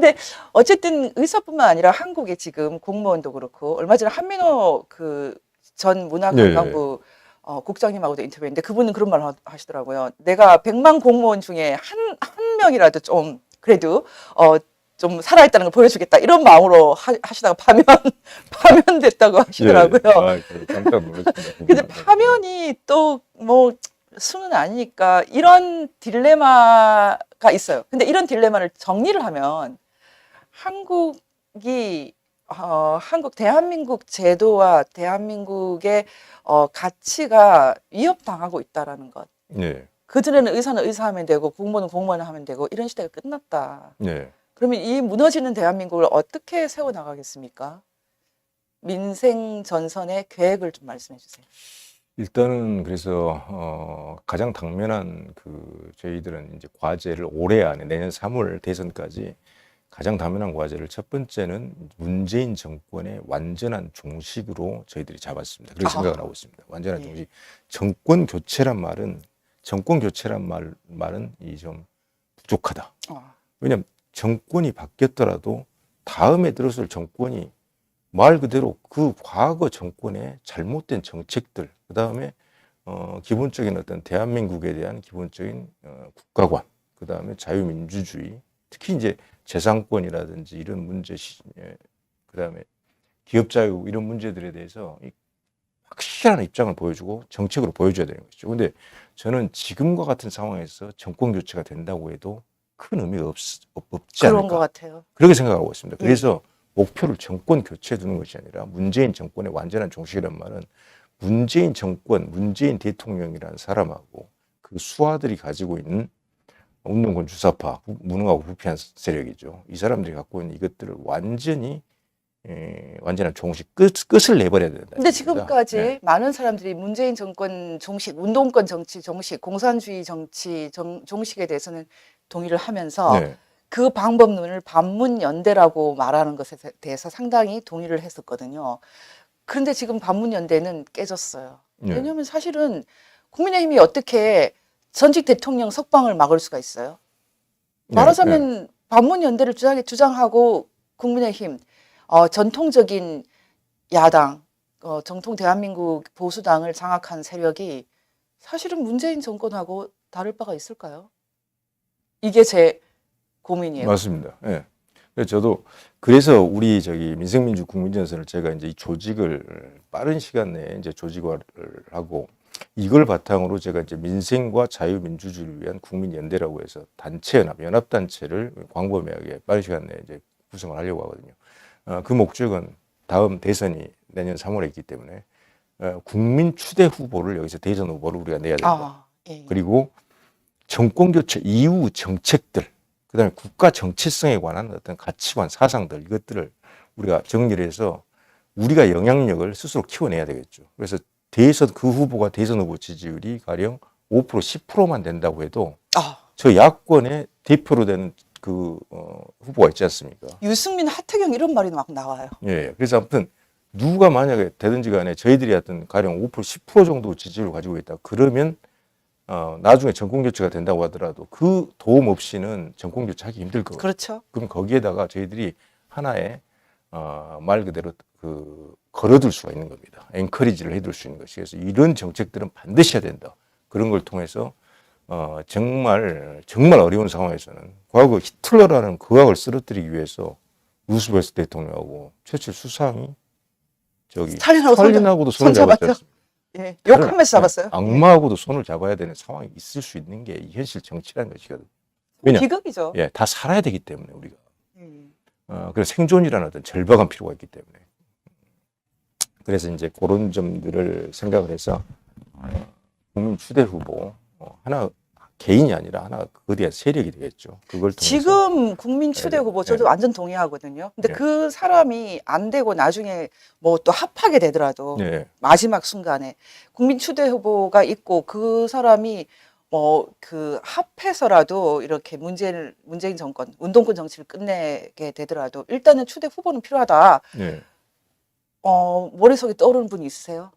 근데 어쨌든 의사뿐만 아니라 한국에 지금 공무원도 그렇고 얼마 전에 한민호 그 전 문화관광부 어, 국장님하고도 인터뷰했는데 그분은 그런 말 하- 하시더라고요. 내가 100만 공무원 중에 한, 한 명이라도 좀 그래도 어, 좀 살아있다는 걸 보여주겠다 이런 마음으로 하, 하시다가 파면 파면됐다고 하시더라고요. 예. 아, 저 깜짝 놀랐습니다. 근데 파면이 또 뭐 수는 아니니까 이런 딜레마가 있어요. 근데 이런 딜레마를 정리를 하면 한국이 어, 한국 대한민국 제도와 대한민국의 어, 가치가 위협당하고 있다라는 것. 네, 그전에는 의사는 의사하면 되고 공무원은 공무원 하면 되고 이런 시대가 끝났다. 네. 그러면 이 무너지는 대한민국을 어떻게 세워 나가겠습니까? 민생 전선의 계획을 좀 말씀해 주세요. 일단은 그래서 어, 가장 당면한 그 저희들은 이제 과제를 올해 안에 내년 3월 대선까지 가장 당면한 과제를 첫 번째는 문재인 정권의 완전한 종식으로 저희들이 잡았습니다. 그렇게 아. 생각을 하고 있습니다. 완전한 예. 종식. 정권 교체란 말은 정권 교체란 말 말은 이 좀 부족하다. 어. 왜냐하면 정권이 바뀌었더라도 다음에 들어설 정권이 말 그대로 그 과거 정권의 잘못된 정책들, 그 다음에 어, 기본적인 어떤 대한민국에 대한 기본적인 어, 국가관, 그 다음에 자유민주주의, 특히 이제 재산권이라든지 이런 문제, 그 다음에 기업 자유 이런 문제들에 대해서 이 확실한 입장을 보여주고 정책으로 보여줘야 되는 거죠. 근데 저는 지금과 같은 상황에서 정권 교체가 된다고 해도 큰 의미가 없, 없, 없지 그런 않을까. 것 같아요. 그렇게 생각하고 있습니다. 예. 그래서 목표를 정권 교체에 두는 것이 아니라 문재인 정권의 완전한 종식이란 말은 문재인 정권, 문재인 대통령이라는 사람하고 그 수하들이 가지고 있는 운동권 주사파, 부- 무능하고 부패한 세력이죠. 이 사람들이 갖고 있는 이것들을 완전히 에, 완전한 종식 끝, 끝을 내버려야 된다. 근데. 지금까지 네. 많은 사람들이 문재인 정권 종식, 운동권 정치 종식, 공산주의 정치 정, 종식에 대해서는 동의를 하면서 네. 그 방법론을 반문연대라고 말하는 것에 대해서 상당히 동의를 했었거든요. 그런데 지금 반문연대는 깨졌어요. 네. 왜냐하면 사실은 국민의힘이 어떻게 전직 대통령 석방을 막을 수가 있어요? 네, 말하자면 반문 연대를 주장, 주장하고 국민의힘 어, 전통적인 야당, 어, 정통 대한민국 보수당을 장악한 세력이 사실은 문재인 정권하고 다를 바가 있을까요? 이게 제 고민이에요. 맞습니다. 예. 그래서 저도 그래서 우리 저기 민생민주 국민전선을 제가 이제 이 조직을 빠른 시간 내에 이제 조직화를 하고 이걸 바탕으로 제가 이제 민생과 자유민주주의를 위한 국민연대라고 해서 단체 연합, 연합단체를 광범위하게 빠른 시간 내에 이제 구성을 하려고 하거든요. 어, 그 목적은 다음 대선이 내년 3월에 있기 때문에 어, 국민 추대 후보를 여기서 대선 후보를 우리가 내야 된다. 아, 예. 그리고 정권 교체 이후 정책들, 그다음에 국가 정체성에 관한 어떤 가치관, 사상들 이것들을 우리가 정리를 해서 우리가 영향력을 스스로 키워내야 되겠죠. 그래서 대선 그 후보가 대선 후보 지지율이 가령 5% 10%만 된다고 해도 아, 저 야권의 대표로 되는 그 어, 후보가 있지 않습니까? 유승민, 하태경 이런 말이 막 나와요. 예. 그래서 아무튼 누가 만약에 되든지 간에 저희들이 어떤 가령 5% 10% 정도 지지율을 가지고 있다. 그러면 어, 나중에 정권 교체가 된다고 하더라도 그 도움 없이는 정권 교체 하기 힘들 거거든요. 그렇죠. 그럼 거기에다가 저희들이 하나의 어, 말 그대로 그 걸어둘 수가 있는 겁니다. 엔커리지를 해둘 수 있는 것이 그래서 이런 정책들은 반드시 해야 된다. 그런 걸 통해서 어, 정말 정말 어려운 상황에서는 과거 히틀러라는 극악을 쓰러뜨리기 위해서 루스벨트 대통령하고 최칠 수상이 저기 스탈린하고 스탈린하고도 손을 잡았죠. 예. 욕하면서 잡았어요. 네, 악마하고도 손을 잡아야 되는 상황이 있을 수 있는 게이 현실 정치라는 것이거든. 왜냐? 비극이죠. 예, 다 살아야 되기 때문에 우리가. 음. 어, 그래서 생존이라는 어떤 절박한 필요가 있기 때문에. 그래서 이제 그런 점들을 생각을 해서 어, 국민 추대 후보 어, 하나 개인이 아니라 하나 거대한 세력이 되겠죠. 그걸 지금 국민 추대 네, 후보 저도 네. 완전 동의하거든요. 근데 네. 그 사람이 안 되고 나중에 뭐 또 합하게 되더라도 네, 마지막 순간에 국민 추대 후보가 있고 그 사람이 뭐 그 합해서라도 이렇게 문재인 문재인 정권 운동권 정치를 끝내게 되더라도 일단은 추대 후보는 필요하다. 네. 어 머릿속에 떠오르는 분 있으세요?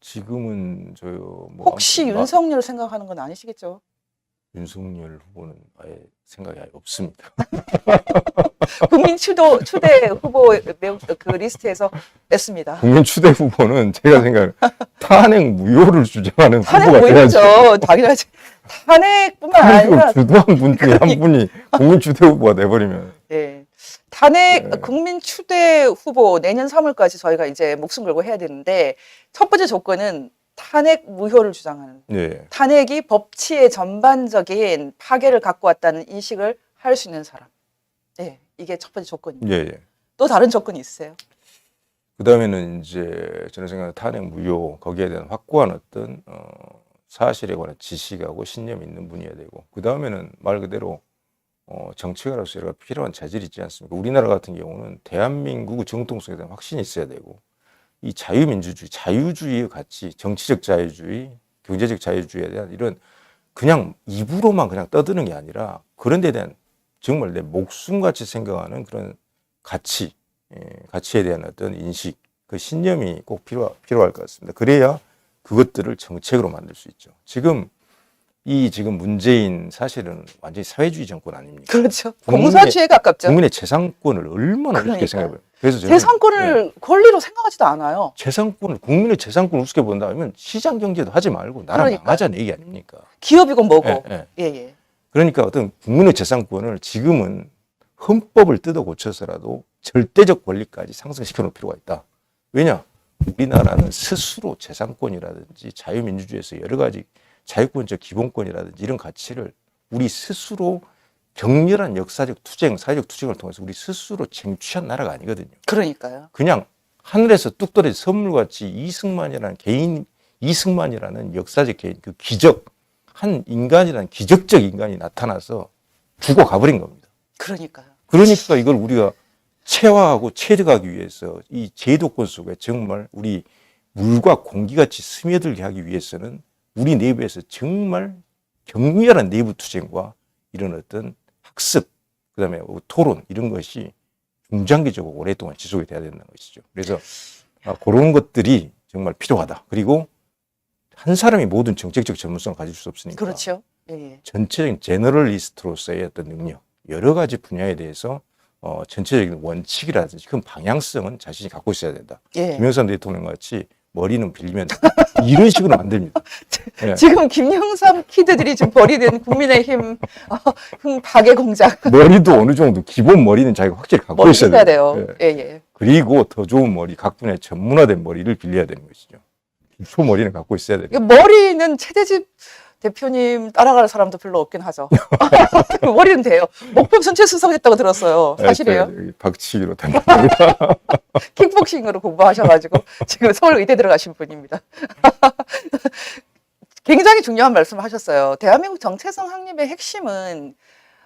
지금은 저요 뭐 혹시 아무튼 마- 윤석열 생각하는 건 아니시겠죠? 윤석열 후보는 아예 생각이 아예 없습니다. 국민 추도 추대 후보 명- 그 리스트에서 뺐습니다. 국민 추대 후보는 제가 생각하는 탄핵 무효를 주장하는 탄핵 후보가 돼야지. 보이죠. 당연하지. 탄핵뿐만 아니라 주도한 분 중에 한 분이 국민 추대 후보가 돼버리면 예. 탄핵 네. 국민 추대 후보 내년 3월까지 저희가 이제 목숨 걸고 해야 되는데 첫 번째 조건은 탄핵 무효를 주장하는 예. 탄핵이 법치의 전반적인 파괴를 갖고 왔다는 인식을 할 수 있는 사람. 예. 이게 첫 번째 조건입니다. 예, 예. 또 다른 조건이 있어요. 그 다음에는 이제 저는 생각하는 탄핵 무효 거기에 대한 확고한 어떤 어, 사실에 관한 지식하고 신념이 있는 분이어야 되고 그 다음에는 말 그대로 어, 정치가로서 여러 필요한 자질이 있지 않습니까? 우리나라 같은 경우는 대한민국 정통성에 대한 확신이 있어야 되고 이 자유민주주의, 자유주의의 가치, 정치적 자유주의, 경제적 자유주의에 대한 이런 그냥 입으로만 그냥 떠드는 게 아니라 그런 데 대한 정말 내 목숨같이 생각하는 그런 가치, 예, 가치에 대한 어떤 인식, 그 신념이 꼭 필요, 필요할 것 같습니다. 그래야 그것들을 정책으로 만들 수 있죠. 지금 이 지금 문재인 사실은 완전히 사회주의 정권 아닙니까? 그렇죠. 국민의- 공산주의에 가깝죠. 국민의 재산권을 얼마나 그러니까요. 우습게 생각해요. 그래서 저는 재산권을 네, 권리로 생각하지도 않아요. 재산권을 국민의 재산권을 우습게 본다면 시장 경제도 하지 말고 나라 그러니까요. 망하자는 얘기 아닙니까? 기업이고 뭐고. 예, 예. 예, 예. 그러니까 어떤 국민의 재산권을 지금은 헌법을 뜯어 고쳐서라도 절대적 권리까지 상승시켜 놓을 필요가 있다. 왜냐? 우리나라는 스스로 재산권이라든지 자유민주주의에서 여러 가지 자유권적 기본권이라든지 이런 가치를 우리 스스로 격렬한 역사적 투쟁, 사회적 투쟁을 통해서 우리 스스로 쟁취한 나라가 아니거든요. 그러니까요. 그냥 하늘에서 뚝 떨어진 선물같이 이승만이라는 개인, 이승만이라는 역사적 개인, 그 기적, 한 인간이라는 기적적 인간이 나타나서 죽어 가버린 겁니다. 그러니까요. 그러니까 이걸 우리가 체화하고 체득하기 위해서 이 제도권 속에 정말 우리 물과 공기같이 스며들게 하기 위해서는 우리 내부에서 정말 격렬한 내부 투쟁과 이런 어떤 학습, 그 다음에 토론, 이런 것이 중장기적으로 오랫동안 지속이 돼야 된다는 것이죠. 그래서 아, 그런 것들이 정말 필요하다. 그리고 한 사람이 모든 정책적 전문성을 가질 수 없으니까 그렇죠. 예, 예. 전체적인 제너럴리스트로서의 어떤 능력, 여러 가지 분야에 대해서 어, 전체적인 원칙이라든지 큰 방향성은 자신이 갖고 있어야 된다. 예. 김영삼 대통령 같이 머리는 빌리면. 이런 식으로 안 됩니다. 예. 지금 김영삼 키드들이 지금 벌이는 국민의힘 어, 흠 박의 공장 머리도 어느 정도 기본 머리는 자기가 확실히 갖고 있어야 돼요. 돼요. 예. 예, 예. 그리고 더 좋은 머리, 각 분야의 전문화된 머리를 빌려야 되는 것이죠. 기초 머리는 갖고 있어야 돼요. 머리는 최대집 대표님 따라갈 사람도 별로 없긴 하죠. 머리는 돼요. 목표 전체 수석했다고 들었어요. 사실이에요? 네, 박치기로 담당합니다. 킥복싱으로 공부하셔가지고 지금 서울 의대 들어가신 분입니다. 굉장히 중요한 말씀을 하셨어요. 대한민국 정체성 확립의 핵심은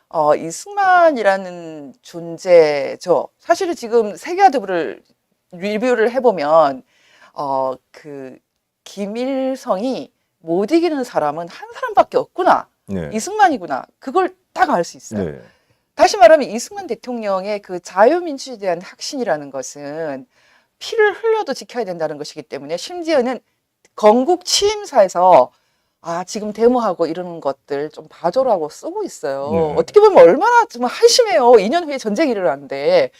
어, 이승만이라는 존재죠. 사실은 지금 세계화두부를 리뷰를 해보면 어, 그 김일성이 못 이기는 사람은 한 사람밖에 없구나. 네. 이승만이구나. 그걸 딱 알 수 있어요. 네. 다시 말하면 이승만 대통령의 그 자유민주주의에 대한 확신이라는 것은 피를 흘려도 지켜야 된다는 것이기 때문에 심지어는 건국 취임사에서 아 지금 데모하고 이러는 것들 좀 봐줘라고 쓰고 있어요. 네. 어떻게 보면 얼마나 좀 한심해요. 2년 후에 전쟁이 일어나는데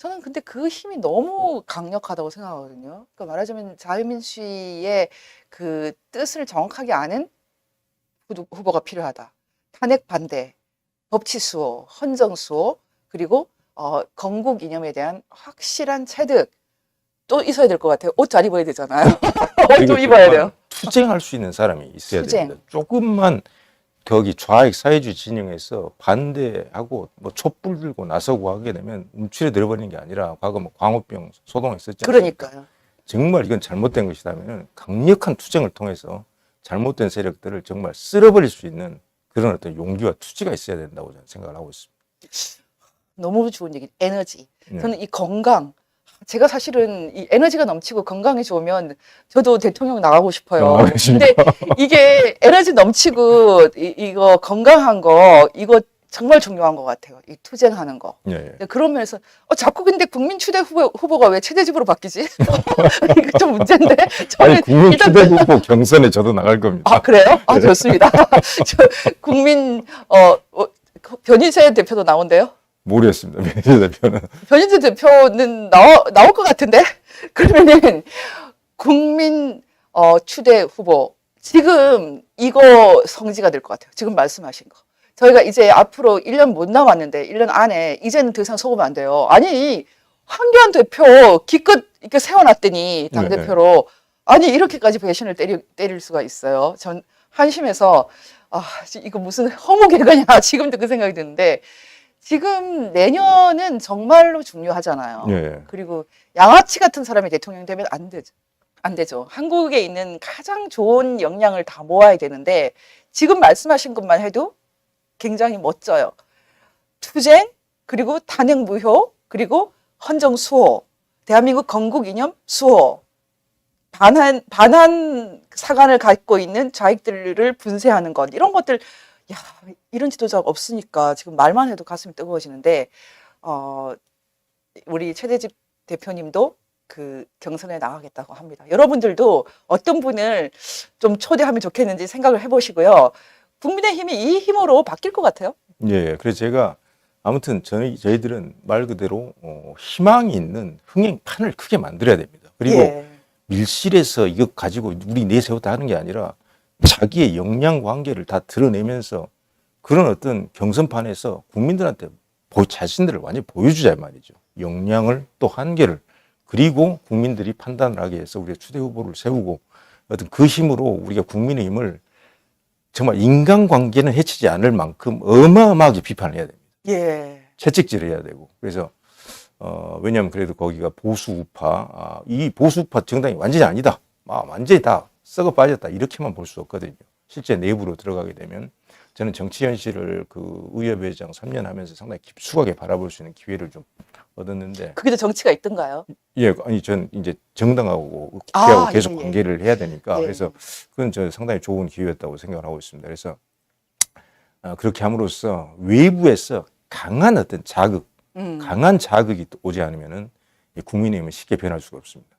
저는 근데 그 힘이 너무 강력하다고 생각하거든요. 그러니까 말하자면 자유민주주의의 그 뜻을 정확하게 아는 후- 후보가 필요하다. 탄핵 반대, 법치 수호, 헌정 수호, 그리고 어, 건국 이념에 대한 확실한 체득 또 있어야 될 것 같아요. 옷 잘 입어야 되잖아요. 옷 그리고 좀 입어야 돼요. 투쟁할 수 있는 사람이 있어야 투쟁. 됩니다. 조금만 거기 좌익 사회주의 진영에서 반대하고 뭐 촛불 들고 나서고 하게 되면 움츠려 들어버리는 게 아니라 과거 뭐 광우병 소동했었죠. 그러니까요. 정말 이건 잘못된 것이라면 강력한 투쟁을 통해서 잘못된 세력들을 정말 쓸어버릴 수 있는 그런 어떤 용기와 투지가 있어야 된다고 저는 생각을 하고 있습니다. 너무 좋은 얘기. 에너지. 네. 저는 이 건강. 제가 사실은 이 에너지가 넘치고 건강이 좋으면 저도 대통령 나가고 싶어요. 아? 근데 이게 에너지 넘치고 이, 이거 건강한 거 이거 정말 중요한 것 같아요. 이 투쟁하는 거. 예, 예. 네, 그런 면에서 어, 자꾸 근데 국민 추대 후보, 후보가 왜 최대집으로 바뀌지? 이거 좀 문제인데. 저는 아니 국민 일단 추대 후보 경선에 저도 나갈 겁니다. 아 그래요? 아 네. 좋습니다. 저 국민 어, 어그 변희재 대표도 나온대요. 모르겠습니다. 민주 대표는 변희재 대표는 나와, 나올 것 같은데 그러면은 국민 어, 추대 후보 지금 이거 성지가 될 것 같아요. 지금 말씀하신 거. 저희가 이제 앞으로 1년 못 남았는데 1년 안에 이제는 더 이상 속으면 안 돼요. 아니 황교안 대표 기껏 이렇게 세워놨더니 당 네, 대표로 아니 이렇게까지 배신을 때리, 때릴 수가 있어요. 전 한심해서 아 이거 무슨 허무개그냐 지금도 그 생각이 드는데 지금 내년은 정말로 중요하잖아요. 예. 그리고 양아치 같은 사람이 대통령 되면 안 되죠. 안 되죠. 한국에 있는 가장 좋은 역량을 다 모아야 되는데 지금 말씀하신 것만 해도 굉장히 멋져요. 투쟁 그리고 탄핵 무효 그리고 헌정 수호 대한민국 건국 이념 수호 반한 반한 사관을 갖고 있는 좌익들을 분쇄하는 것 이런 것들 야 이런 지도자가 없으니까 지금 말만 해도 가슴이 뜨거워지는데 어 우리 최대집 대표님도 그 경선에 나가겠다고 합니다. 여러분들도 어떤 분을 좀 초대하면 좋겠는지 생각을 해보시고요. 국민의힘이 이 힘으로 바뀔 것 같아요. 예, 예. 그래서 제가 아무튼 저희 저희들은 말 그대로 어, 희망이 있는 흥행판을 크게 만들어야 됩니다. 그리고 예. 밀실에서 이거 가지고 우리 내세웠다 하는 게 아니라 자기의 역량 관계를 다 드러내면서 그런 어떤 경선판에서 국민들한테 보, 자신들을 완전히 보여주자 이 말이죠. 역량을 또 한계를 그리고 국민들이 판단을 하게 해서 우리가 추대 후보를 세우고 어떤 그 힘으로 우리가 국민의힘을 정말 인간관계는 해치지 않을 만큼 어마어마하게 비판을 해야 됩니다. 예. 채찍질을 해야 되고 그래서 어 왜냐하면 그래도 거기가 보수 우파 아, 이 보수 우파 정당이 완전히 아니다 아, 완전히 다 썩어 빠졌다 이렇게만 볼 수 없거든요 실제 내부로 들어가게 되면 저는 정치 현실을 그 의협회장 3년 하면서 상당히 깊숙하게 바라볼 수 있는 기회를 좀 얻었는데 그게도 정치가 있던가요? 예 아니 전 이제 정당하고 아, 국회하고 계속 예, 예. 관계를 해야 되니까 예. 그래서 그건 저 상당히 좋은 기회였다고 생각을 하고 있습니다 그래서 아, 그렇게 함으로써 외부에서 강한 어떤 자극 음. 강한 자극이 또 오지 않으면은 이 국민의힘은 쉽게 변할 수가 없습니다.